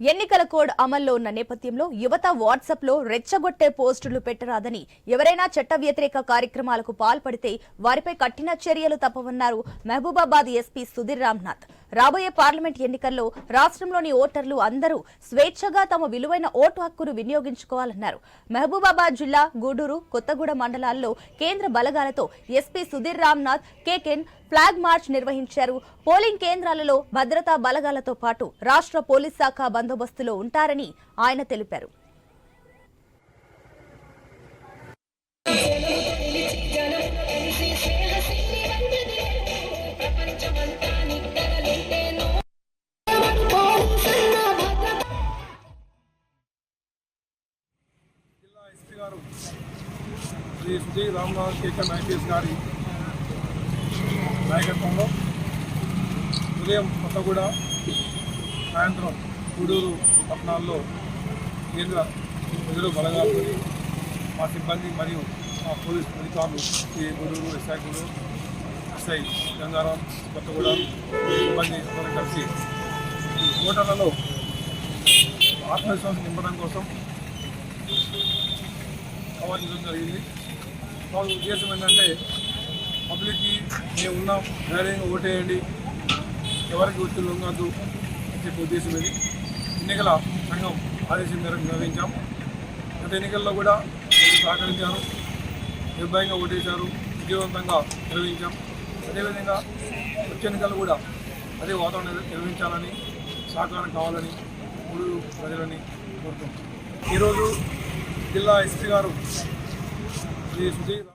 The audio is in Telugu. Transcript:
ఎన్నికల కోడ్ అమల్లో ఉన్న నేపథ్యంలో యువత వాట్సాప్లో రెచ్చగొట్టే పోస్టులు పెట్టరాదని ఎవరైనా చట్ట వ్యతిరేక కార్యక్రమాలకు పాల్పడితే వారిపై కఠిన చర్యలు తప్పవన్నారు మహబూబాబాద్ ఎస్పీ సుధీర్ రామ్నాథ్. రాబోయే పార్లమెంట్ ఎన్నికల్లో రాష్ట్రంలోని ఓటర్లు అందరూ స్వేచ్ఛగా తమ విలువైన ఓటు హక్కును వినియోగించుకోవాలన్నారు. మహబూబాబాద్ జిల్లా గూడూరు కొత్తగూడ మండలాల్లో కేంద్ర బలగాలతో ఎస్పీ సుధీర్ రామ్నాథ్ కేకెన్ ఫ్లాగ్ మార్చ్ నిర్వహించారు. పోలింగ్ కేంద్రాలలో భద్రతా బలగాలతో పాటు రాష్ట్ర పోలీస్ శాఖ బందోబస్తులో ఉంటారని ఆయన తెలిపారు. జిల్లా ఎస్పీ గారు శ్రీ సుధీర్ రామ్నాథ్ గారి నాయకత్వంలో ఉదయం కొత్తగూడ సాయంత్రం గూడూరు పట్టణాల్లో కేంద్ర ప్రజలు బలగాలు మా సిబ్బంది మరియు మా పోలీస్ అధికారులు ఈ గూడూరు ఎస్ఐ గూడూరు ఎస్ఐ గంగారాం కొత్తగూడ సిబ్బంది అందరం కలిసి ఈ ఓటర్లలో ఆత్మవిశ్వాసం నింపడం కోసం ఆవాదించడం జరిగింది. వాళ్ళ ఉద్దేశం ఏంటంటే పబ్లిక్కి మేము ఉన్నాం ధైర్యంగా ఓటేయండి. ఎవరికి ఒత్తిడి ఉండదు అని చెప్పే ఉద్దేశం ఇది. ఎన్నికల సంఘం ఆదేశం మేరకు నిర్వహించాం. గత ఎన్నికల్లో కూడా సహకరించారు నిర్భయంగా ఓటేశారు విజయవంతంగా నిర్వహించాం. అదేవిధంగా వచ్చే ఎన్నికలు కూడా అదే వాతావరణం నిర్వహించాలని సహకారం కావాలని మూడు ప్రజలని కోరుతున్నాం. ఈరోజు జిల్లా ఎస్పీ గారు శ్రీ సుధీర్